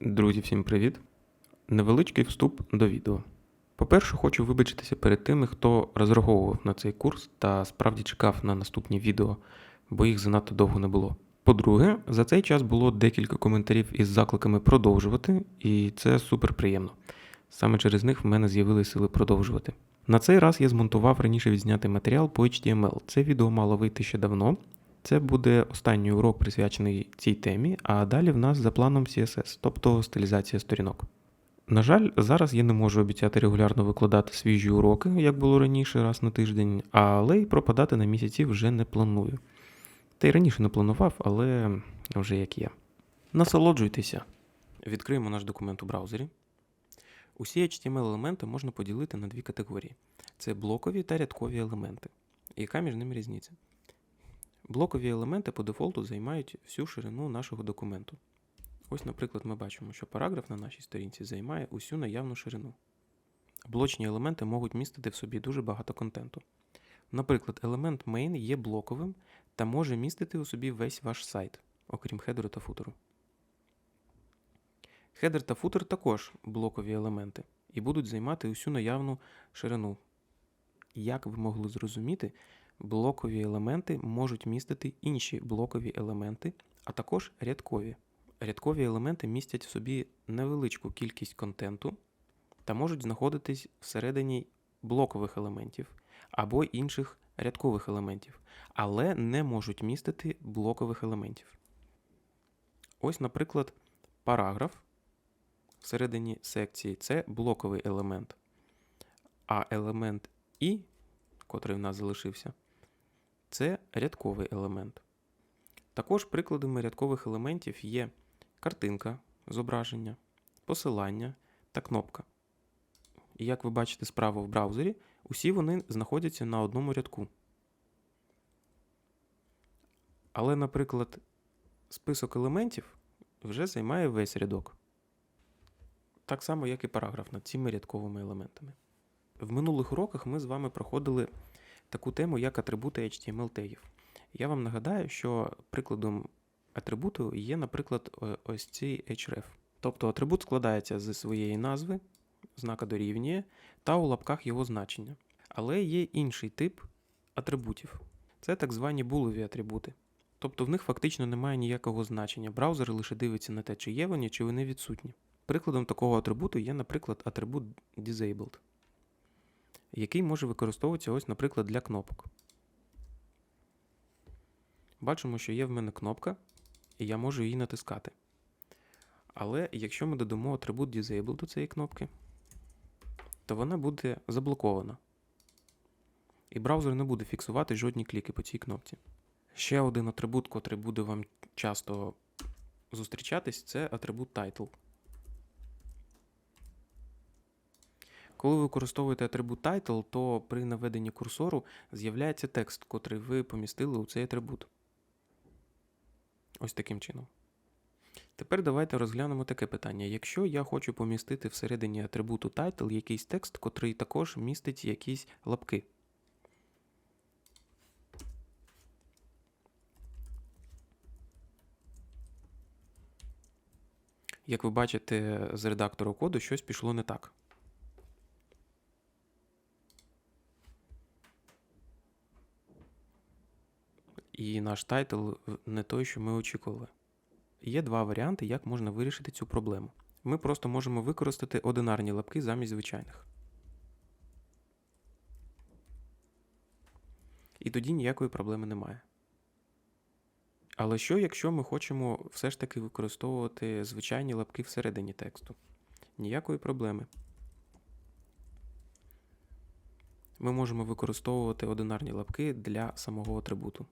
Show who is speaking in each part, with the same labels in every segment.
Speaker 1: Друзі, всім привіт! Невеличкий вступ до відео. По-перше, хочу вибачитися перед тими, хто розраховував на цей курс та справді чекав на наступні відео, бо їх занадто довго не було. По-друге, за цей час було декілька коментарів із закликами продовжувати, і це супер приємно. Саме через них в мене з'явилися сили продовжувати. На цей раз я змонтував раніше відзнятий матеріал по HTML. Це відео мало вийти ще давно. Це буде останній урок присвячений цій темі, а далі в нас за планом CSS, тобто стилізація сторінок. На жаль, зараз я не можу обіцяти регулярно викладати свіжі уроки, як було раніше, раз на тиждень, але й пропадати на місяці вже не планую. Та й раніше не планував, але вже як є. Насолоджуйтеся. Відкриємо наш документ у браузері. Усі HTML-елементи можна поділити на дві категорії: це блокові та рядкові елементи. Яка між ними різниця? Блокові елементи по дефолту займають всю ширину нашого документу. Ось, наприклад, ми бачимо, що параграф на нашій сторінці займає усю наявну ширину. Блочні елементи можуть містити в собі дуже багато контенту. Наприклад, елемент main є блоковим та може містити у собі весь ваш сайт, окрім хедеру та футеру. Хедер та футер також блокові елементи і будуть займати усю наявну ширину. Як ви могли зрозуміти, блокові елементи можуть містити інші блокові елементи, а також рядкові. Рядкові елементи містять в собі невеличку кількість контенту та можуть знаходитись всередині блокових елементів або інших рядкових елементів, але не можуть містити блокових елементів. Ось, наприклад, параграф всередині секції це блоковий елемент, а елемент І, котрий в нас залишився, це рядковий елемент. Також прикладами рядкових елементів є картинка зображення, посилання та кнопка. І як ви бачите справа в браузері, усі вони знаходяться на одному рядку. Але, наприклад, список елементів вже займає весь рядок. Так само, як і параграф над цими рядковими елементами. В минулих уроках ми з вами проходили таку тему, як атрибути HTML тегів. Я вам нагадаю, що прикладом атрибуту є, наприклад, ось цей href. Тобто атрибут складається з своєї назви, знака дорівнює та у лапках його значення. Але є інший тип атрибутів. Це так звані булеві атрибути. Тобто в них фактично немає ніякого значення. Браузер лише дивиться на те, чи є вони, чи вони відсутні. Прикладом такого атрибуту є, наприклад, атрибут disabled, який може використовуватися ось, наприклад, для кнопок. Бачимо, що є в мене кнопка, і я можу її натискати. Але якщо ми додамо атрибут Disable до цієї кнопки, то вона буде заблокована. І браузер не буде фіксувати жодні кліки по цій кнопці. Ще один атрибут, котрий буде вам часто зустрічатись, це атрибут Title. Коли ви використовуєте атрибут Title, то при наведенні курсору з'являється текст, котрий ви помістили у цей атрибут. Ось таким чином. Тепер давайте розглянемо таке питання. Якщо я хочу помістити всередині атрибуту title якийсь текст, котрий також містить якісь лапки. Як ви бачите з редактору коду, щось пішло не так. І наш тайтл не той, що ми очікували. Є два варіанти, як можна вирішити цю проблему. Ми просто можемо використати одинарні лапки замість звичайних. І тоді ніякої проблеми немає. Але що, якщо ми хочемо все ж таки використовувати звичайні лапки всередині тексту? Ніякої проблеми. Ми можемо використовувати одинарні лапки для самого атрибуту.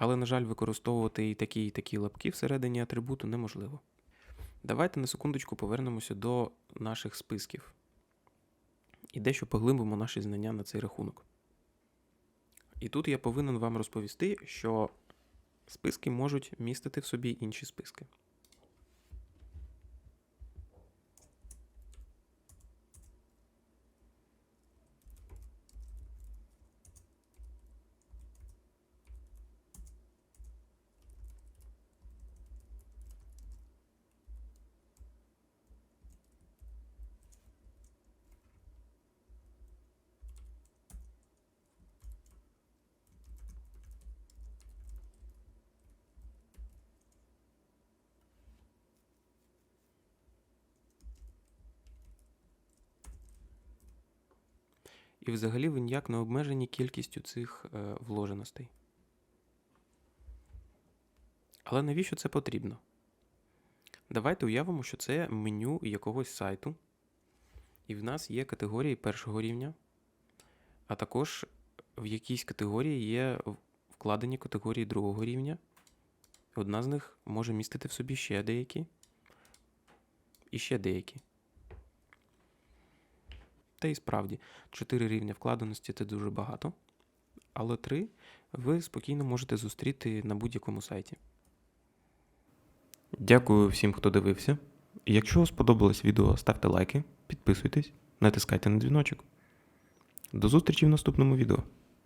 Speaker 1: Але, на жаль, використовувати і такі, і такі лапки всередині атрибуту неможливо. Давайте на секундочку повернемося до наших списків і дещо поглибимо наші знання на цей рахунок. І тут я повинен вам розповісти, що списки можуть містити в собі інші списки. І взагалі ви ніяк не обмежені кількістю цих е, вложеностей. Але навіщо це потрібно? Давайте уявимо, що це меню якогось сайту, і в нас є категорії першого рівня, а також в якійсь категорії є вкладені категорії другого рівня. Одна з них може містити в собі ще деякі і ще деякі. Та і справді, 4 рівня вкладеності це дуже багато, але 3 ви спокійно можете зустріти на будь-якому сайті. Дякую всім, хто дивився. Якщо сподобалось відео, ставте лайки, підписуйтесь, натискайте на дзвіночок. До зустрічі в наступному відео.